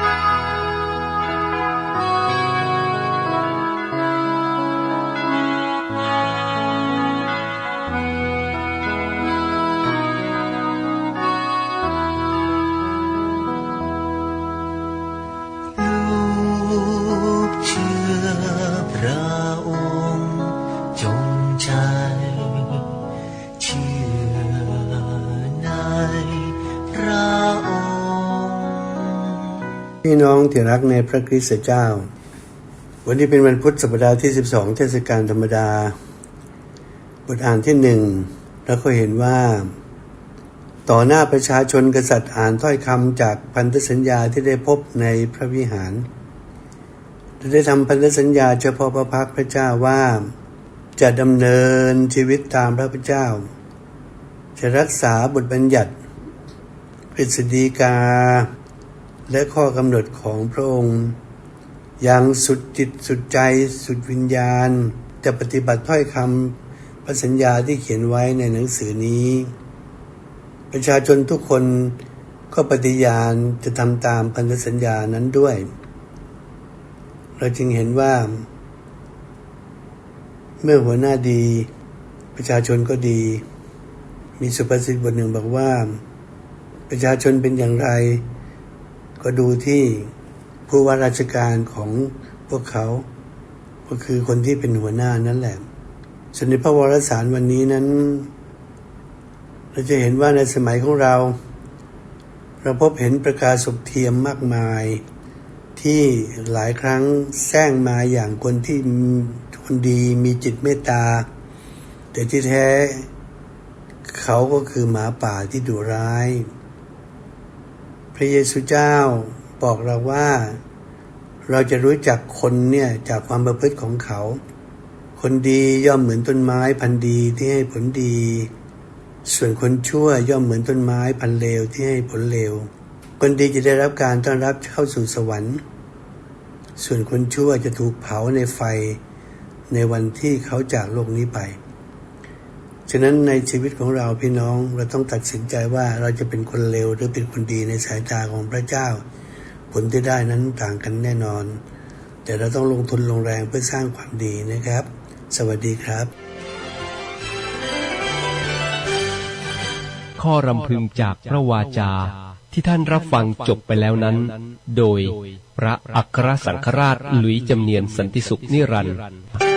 Bye. พี่น้องที่รักในพระคริสต์เจ้า วันนี้เป็นวันพุธสัปดาห์ที่ 12 เทศกาลธรรมดา บทอ่านที่หนึ่งแล้วก็เห็นว่า ต่อหน้าประชาชนกษัตริย์อ่านถ้อยคำจากพันธสัญญาที่ได้พบในพระวิหารได้ทำพันธสัญญาเฉพาะพระพักพระเจ้าว่า จะดำเนินชีวิตตามพระพเจ้า จะรักษาบทบัญญัติกฤษฎีกา และข้อกำหนดของพระองค์ อย่างสุดจิตสุดใจ สุดวิญญาณ จะปฏิบัติถ้อยคำพระสัญญาที่เขียนไว้ในหนังสือนี้ ประชาชนทุกคนก็ปฏิญาณจะทำตามพันธสัญญานั้นด้วย เราจึงเห็นว่า เมื่อหัวหน้าดี ประชาชนก็ดี มีสุภาษิตบทหนึ่งบอกว่า ประชาชนเป็นอย่างไร ก็ดูที่ผู้ว่าราชการของพวกเขา ก็คือคนที่เป็นหัวหน้านั่นแหละส่วนในพระวรสารวันนี้นั้น เราจะเห็นว่าในสมัยของเรา เราพบเห็นประกาศสุขเทียมมากมาย ที่หลายครั้งแซงมาอย่างคนที่คนดีมีจิตเมตตา แต่ที่แท้ เขาก็คือหมาป่าที่ดุร้าย ระเยซูเจ้าบอกเราว่า เราจะรู้จักคนเนี่ยจากความประพฤติของเขา คนดีย่อมเหมือนต้นไม้พันธุ์ดีที่ให้ผลดี ส่วนคนชั่วย่อมเหมือนต้นไม้พันธุ์เลวที่ให้ผลเลว คนดีจะได้รับการต้อนรับเข้าสู่สวรรค์ ส่วนคนชั่วจะถูกเผาในไฟในวันที่เขาจากโลกนี้ไป ฉะนั้นในชีวิตของเราพี่น้องเราต้องตัดสินใจว่าเราจะเป็นคนเลวหรือเป็นคนดีในสายตาของพระเจ้า ผลที่ได้นั้นต่างกันแน่นอน แต่เราต้องลงทุนลงแรงเพื่อสร้างความดีนะครับ สวัสดีครับ ข้อรำพึงจากพระวาจาที่ท่านรับฟังจบไปแล้วนั้น โดยพระอัครสังฆราชหลุยจำเนียนสันติสุขนิรันดร์